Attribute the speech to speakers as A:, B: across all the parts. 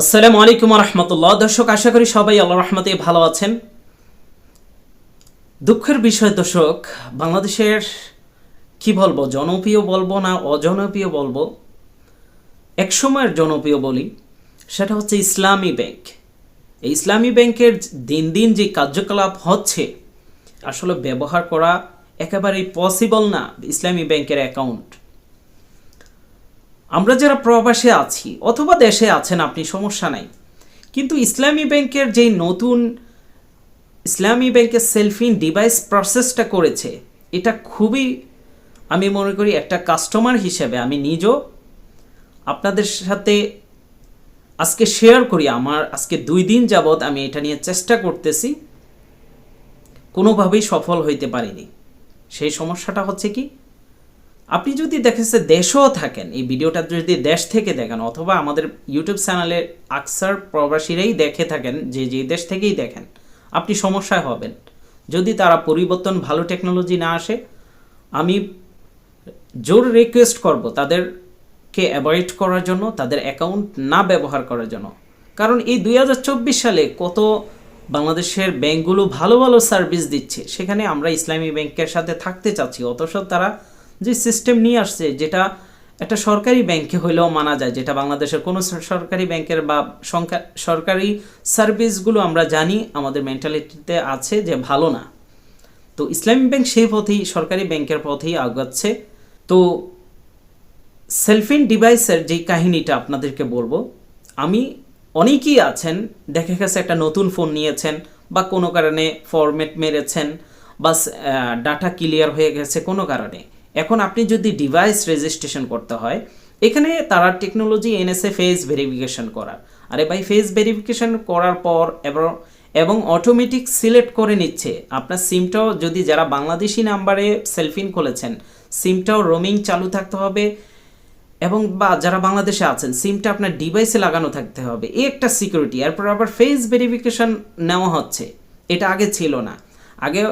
A: আসসালামু আলাইকুম রহমতুল্লাহ দর্শক, আশা করি সবাই আল্লাহ রহমতে ভালো আছেন। দুঃখের বিষয় দর্শক, বাংলাদেশের কি বলব, জনপ্রিয় বলব না অজনপ্রিয় বলব? এক সময়ের জনপ্রিয় বলি, সেটা হচ্ছে ইসলামী ব্যাংক। এই ইসলামী ব্যাংকের দিন দিন যে কার্যকলাপ হচ্ছে, আসলে ব্যবহার করা একেবারেই পসিবল না ইসলামী ব্যাংকের অ্যাকাউন্ট আমরা যারা প্রবাসে আছি অথবা দেশে আছেন, আপনি সমস্যা নাই। কিন্তু ইসলামী ব্যাংকের যেই নতুন ইসলামী ব্যাংকের সেলফিন ডিভাইস প্রসেসটা করেছে, এটা খুবই আমি মনে করি একটা কাস্টমার হিসেবে আমি নিজেও আপনাদের সাথে আজকে শেয়ার করি। আমার আজকে দুই দিন যাবৎ আমি এটা নিয়ে চেষ্টা করতেছি, কোনোভাবেই সফল হইতে পারিনি। সেই সমস্যাটা হচ্ছে কি আপনি যদি দেখেছে দেশেও থাকেন, এই ভিডিওটা যদি দেশ থেকে দেখেন অথবা আমাদের ইউটিউব চ্যানেলে আকসার প্রবাসীরাই দেখে থাকেন, যে যে দেশ থেকেই দেখেন, আপনি সমস্যায় হবেন। যদি তারা পরিবর্তন, ভালো টেকনোলজি না আসে, আমি জোর রিকোয়েস্ট করব তাদেরকে অ্যাভয়েড করার জন্য, তাদের অ্যাকাউন্ট না ব্যবহার করার জন্য। কারণ এই দুই হাজার চব্বিশ সালে কত বাংলাদেশের ব্যাংকগুলো ভালো ভালো সার্ভিস দিচ্ছে, সেখানে আমরা ইসলামী ব্যাংকের সাথে থাকতে চাচ্ছি, অথচ তারা যে সিস্টেম নিয়ে আসছে, যেটা একটা সরকারি ব্যাংকে হইলেও মানা যায়, যেটা বাংলাদেশের কোনো সরকারি ব্যাংকের বা সংখ্যা, সরকারি সার্ভিসগুলো আমরা জানি, আমাদের মেন্টালিটিতে আছে যে ভালো না। তো ইসলামী ব্যাংক সেই পথেই, সরকারি ব্যাংকের পথেই আগাচ্ছে। তো সেলফিন ডিভাইসের যেই কাহিনীটা আপনাদেরকে বলব, আমি অনেকেই আছেন, দেখা গেছে একটা নতুন ফোন নিয়েছেন, বা কোনো কারণে ফরম্যাট মেরেছেন, বা ডাটা ক্লিয়ার হয়ে গেছে কোনো কারণে। এখন আপনি যদি ডিভাইস রেজিস্ট্রেশন করতে হয়, এখানে তারা টেকনোলজি এনেছে ফেস ভেরিফিকেশন করার। আরে ভাই ফেস ভেরিফিকেশন করার পর এবং এবং অটোমেটিক সিলেক্ট করে নিচ্ছে। আপনার সিমটাও যদি যারা বাংলাদেশি নাম্বারে সেলফিন খুলেছেন সিমটাও রোমিং চালু থাকতে হবে। এবং বা যারা বাংলাদেশে আছেন সিমটা আপনার ডিভাইসে লাগানো থাকতে হবে। এই একটা সিকিউরিটি এরপর আবার ফেস ভেরিফিকেশন নেওয়া হচ্ছে। এটা আগে ছিল না। আগে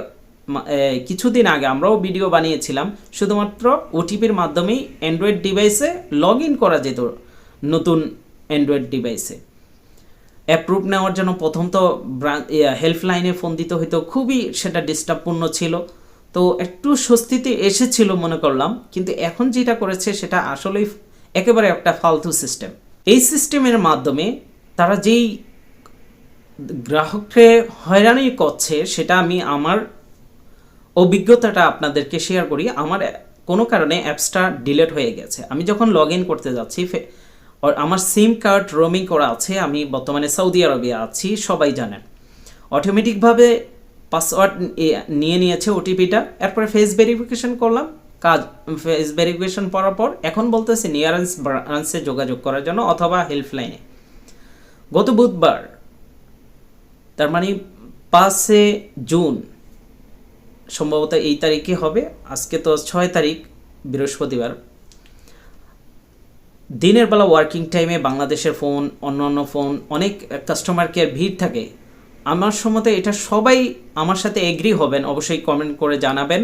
A: কিছুদিন আগে আমরাও ভিডিও বানিয়েছিলাম। শুধুমাত্র ওটিপির মাধ্যমেই অ্যান্ড্রয়েড ডিভাইসে লগ করা যেত নতুন অ্যান্ড্রয়েড ডিভাইসে অ্যাপ্রুভ নেওয়ার জন্য প্রথম তো হেল্পলাইনে ফোন দিতে হইতো, খুবই সেটা ডিস্টার্বপূর্ণ ছিল। তো একটু স্বস্তিতে এসেছিল মনে করলাম, কিন্তু এখন যেটা করেছে সেটা আসলেই একেবারে একটা ফালতু সিস্টেম এই সিস্টেমের মাধ্যমে তারা যেই গ্রাহককে হয়রানি করছে, সেটা আমি আমার অভিজ্ঞতাটা আপনাদেরকে শেয়ার করি। আমার কোনো কারণে অ্যাপসটা ডিলেট হয়ে গেছে। আমি যখন লগ ইন করতে যাচ্ছি আমার সিম কার্ড রোমিং করা আছে, আমি বর্তমানে সৌদি আরবে আছি, সবাই জানেন। অটোমেটিকভাবে পাসওয়ার্ড নিয়ে নিয়েছে ওটিপিটা এরপরে ফেস ভেরিফিকেশন করলাম। কাজ ফেস ভেরিফিকেশন করার পর এখন বলতেছে নিয়ারেন্স ব্রাঞ্চে যোগাযোগ করার জন্য অথবা হেল্পলাইনে গত বুধবার, তার মানে পাঁচে জুন সম্ভবত এই তারিখে হবে। আজকে তো ছয় তারিখ, বৃহস্পতিবার। দিনের বেলা ওয়ার্কিং টাইমে বাংলাদেশের ফোন অন্য অন্য ফোন অনেক কাস্টমার কেয়ার ভিড় থাকে। আমার সম্মতে এটা সবাই আমার সাথে এগ্রি হবেন, অবশ্যই কমেন্ট করে জানাবেন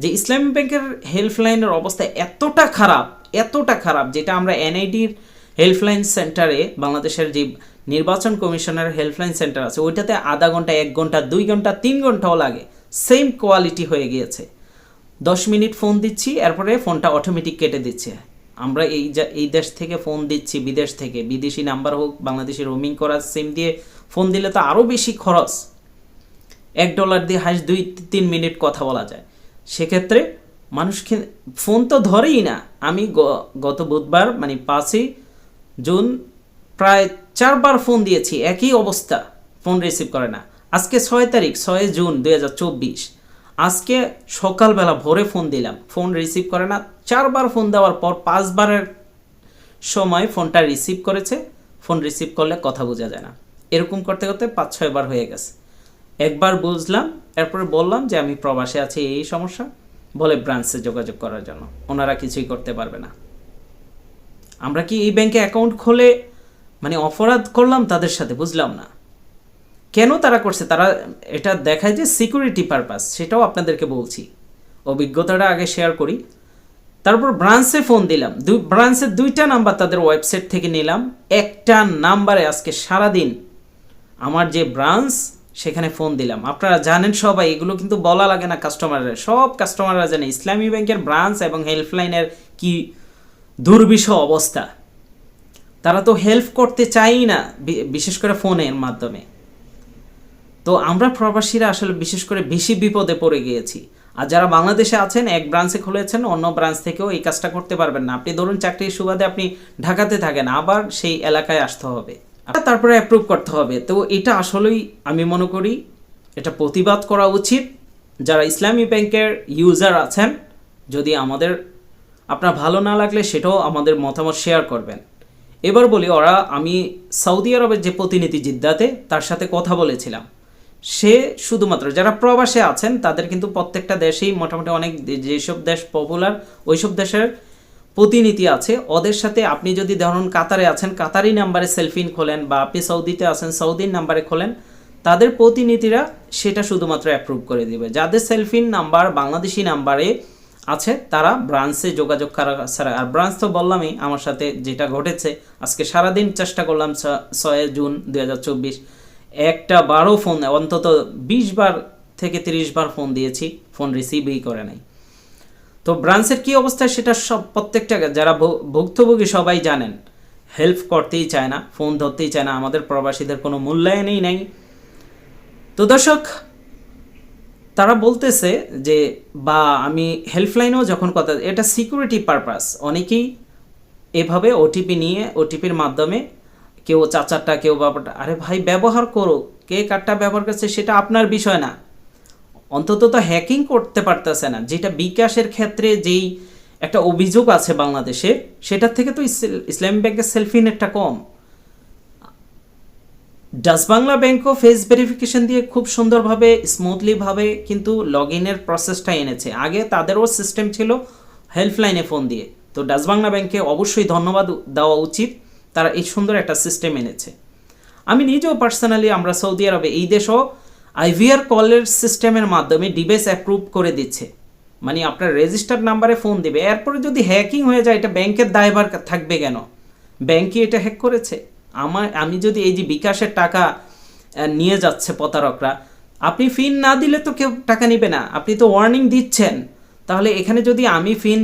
A: যে ইসলামী ব্যাংকের হেল্পলাইনের অবস্থা এতটা খারাপ এতটা খারাপ, যেটা আমরা এনআইডির হেল্পলাইন সেন্টারে বাংলাদেশের যে নির্বাচন কমিশনের হেল্পলাইন সেন্টার আছে, ওইটাতে আধা ঘণ্টা, এক ঘণ্টা, দুই ঘণ্টা, তিন ঘন্টাও লাগে। সেম কোয়ালিটি হয়ে গিয়েছে। দশ মিনিট ফোন দিচ্ছি, এরপরে ফোনটা অটোমেটিক কেটে দিচ্ছে। আমরা এই এই দেশ থেকে ফোন দিচ্ছি, বিদেশ থেকে। বিদেশি নাম্বার হোক, বাংলাদেশি রোমিং করা সিম দিয়ে ফোন দিলে তো আরও বেশি খরচ। এক ডলার দিয়ে হাস দুই, তিন মিনিট কথা বলা যায়। সেক্ষেত্রে মানুষকে ফোন তো ধরেই না। আমি গত বুধবার মানে পাঁচই জুন, প্রায় চারবার ফোন দিয়েছি। একই অবস্থা ফোন রিসিভ করে না। আজকে ছয় তারিখ, ছয় জুন দু হাজার চব্বিশ। আজকে সকালবেলা ভোরে ফোন দিলাম। ফোন রিসিভ করে না। চারবার ফোন দেওয়ার পর পাঁচবারের সময় ফোনটা রিসিভ করেছে। ফোন রিসিভ করলে কথা বোঝা যায় না। এরকম করতে করতে পাঁচ, ছয়বার হয়ে গেছে। একবার বুঝলাম, এরপরে বললাম যে আমি প্রবাসে আছি, এই সমস্যা। বলে ব্রাঞ্চে যোগাযোগ করার জন্য। ওনারা কিছুই করতে পারবে না। আমরা কি এই ব্যাংকে অ্যাকাউন্ট খোলে মানে অপরাধ করলাম তাদের সাথে? বুঝলাম না। কেন তারা করছে? তারা এটা দেখায় যে সিকিউরিটি পারপাস সেটাও আপনাদেরকে বলছি। অভিজ্ঞতাটা আগে শেয়ার করি। তারপর ব্রাঞ্চে ফোন দিলাম। দুই ব্রাঞ্চের দুইটা নাম্বার তাদের ওয়েবসাইট থেকে নিলাম। একটা নাম্বারে আজকে সারাদিন আমার যে ব্রাঞ্চ সেখানে ফোন দিলাম। আপনারা জানেন সবাই, এগুলো কিন্তু বলা লাগে না কাস্টমাররা সব কাস্টমাররা জানে, ইসলামী ব্যাংকের ব্রাঞ্চ এবং হেল্পলাইনের কি দুর্বিষহ অবস্থা। তারা তো হেল্প করতে চাই না বিশেষ করে ফোনের মাধ্যমে। তো আমরা প্রবাসীরা আসলে বিশেষ করে বেশি বিপদে পড়ে গিয়েছি। আর যারা বাংলাদেশে আছেন, এক ব্রাঞ্চে খুলেছেন, অন্য ব্রাঞ্চ থেকেও এই কাজটা করতে পারবেন না। আপনি ধরুন চাকরির সুবাদে আপনি ঢাকাতে থাকেন, আবার সেই এলাকায় আসতে হবে। তারপরে অ্যাপ্রুভ করতে হবে। তো এটা আসলেই আমি মনে করি এটা প্রতিবাদ করা উচিত। যারা ইসলামী ব্যাংকের ইউজার আছেন, যদি আমাদের, আপনার ভালো না লাগলে সেটাও আমাদের মতামত শেয়ার করবেন। এবার বলি, ওরা, আমি সৌদি আরবের যে প্রতিনিধি জিদ্দাতে, তার সাথে কথা বলেছিলাম। সে শুধুমাত্র, যারা প্রবাসে আছেন, তাদের কিন্তু প্রত্যেকটা দেশেই মোটামুটি অনেক যেসব দেশ পপুলার ওইসব দেশের প্রতিনিধি আছে, ওদের সাথে আপনি যদি ধরুন কাতারে আছেন, কাতারি নাম্বারে সেলফিন খোলেন বা আপনি সৌদিতে আছেন, সৌদির নাম্বারে খোলেন, তাদের প্রতিনিধিরা সেটা শুধুমাত্র অ্যাপ্রুভ করে দিবে। যাদের সেলফিন নাম্বার বাংলাদেশি নাম্বারে আছে, তারা ব্রাঞ্চে যোগাযোগ করা ছাড়া, আর ব্রাঞ্চ তো বললামই আমার সাথে যেটা ঘটেছে, আজকে সারাদিন চেষ্টা করলাম ছয় জুন দুই হাজার চব্বিশ। একটা বারো ফোন অন্তত বিশ বার থেকে তিরিশ বার ফোন দিয়েছি ফোন রিসিভই করে নাই। তো ব্রাঞ্চের কি অবস্থা সেটা সব প্রত্যেকটা যারা ভুক্তভোগী সবাই জানেন। হেল্প করতেই চায় না ফোন ধরতেই চায় না, আমাদের প্রবাসীদের কোনো মূল্যায়নই নেই। তো দর্শক, তারা বলতেছে যে, বা, আমি হেল্পলাইনেও যখন কথা এটা সিকিউরিটি পারপাস অনেকেই এভাবে ওটিপি নিয়ে ওটিপির মাধ্যমে কেউ চাচারটা, কেউ বাবাটা। আরে ভাই, ব্যবহার করো। কে কারটা ব্যবহার করছে সেটা আপনার বিষয় না। অন্তত তো হ্যাকিং করতে পারতেছে না। যেটা বিকাশের ক্ষেত্রে যেই একটা অভিযোগ আছে বাংলাদেশে, সেটার থেকে তো ইসল- ইসলামী ব্যাংকের সেলফিনেটটা কম। ডাস বাংলা ব্যাংকও ফেস ভেরিফিকেশন দিয়ে খুব সুন্দরভাবে স্মুথলিভাবে কিন্তু লগ ইনের প্রসেসটা এনেছে। আগে তাদেরও সিস্টেম ছিল হেল্পলাইনে ফোন দিয়ে। তো ডাস বাংলা ব্যাংকে অবশ্যই ধন্যবাদ দেওয়া উচিত। তারা এই সুন্দর একটা সিস্টেম এনেছে। আমি নিজেও পার্সোনালি আমরা সৌদি আরবে এই দেশও আইভিআর কলের সিস্টেমের মাধ্যমে ডিভাইস অ্যাপ্রুভ করে দিচ্ছে। মানে আপনার রেজিস্টার্ড নাম্বারে ফোন দিবে। এরপরে যদি হ্যাকিং হয়ে যায়, এটা ব্যাংকের দায়ভার থাকবে কেন? ব্যাংকই এটা হ্যাক করেছে। আমার, আমি যদি এই যে বিকাশের টাকা নিয়ে যাচ্ছে প্রতারকরা, আপনি ফিন না দিলে তো কেউ টাকা নেবে না। আপনি তো ওয়ার্নিং দিচ্ছেন। তাহলে এখানে যদি আমি ফিন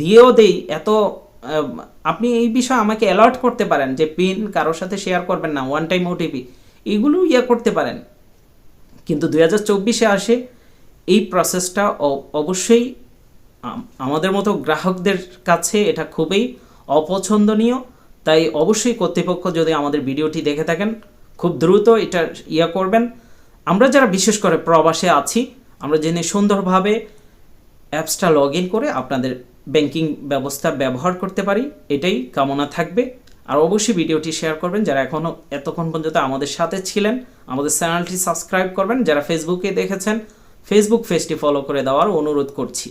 A: দিয়েও দেই, এত আপনি এই বিষয়ে আমাকে অ্যালার্ট করতে পারেন যে পিন কারোর সাথে শেয়ার করবেন না ওয়ান টাইম ওটিপি এগুলো ইয়ে করতে পারেন। কিন্তু দুই হাজার চব্বিশে আসে, এই প্রসেসটা অবশ্যই আমাদের মতো গ্রাহকদের কাছে এটা খুবই অপছন্দনীয়, তাই অবশ্যই কর্তৃপক্ষ যদি আমাদের ভিডিওটি দেখে থাকেন, খুব দ্রুত এটা ইয়া করবেন। আমরা যারা বিশেষ করে প্রবাসে আছি, আমরা জেনে সুন্দরভাবে অ্যাপসটা লগ ইন করে আপনাদের ব্যাংকিং ব্যবস্থা ব্যবহার করতে পারি, এটাই কামনা থাকবে। আর অবশ্যই ভিডিওটি শেয়ার করবেন, যারা এখনও এতক্ষণ পর্যন্ত আমাদের সাথে ছিলেন, আমাদের চ্যানেলটি সাবস্ক্রাইব করবেন। যারা ফেসবুকে দেখেছেন ফেসবুক পেজটি ফলো করে দেওয়ার অনুরোধ করছি।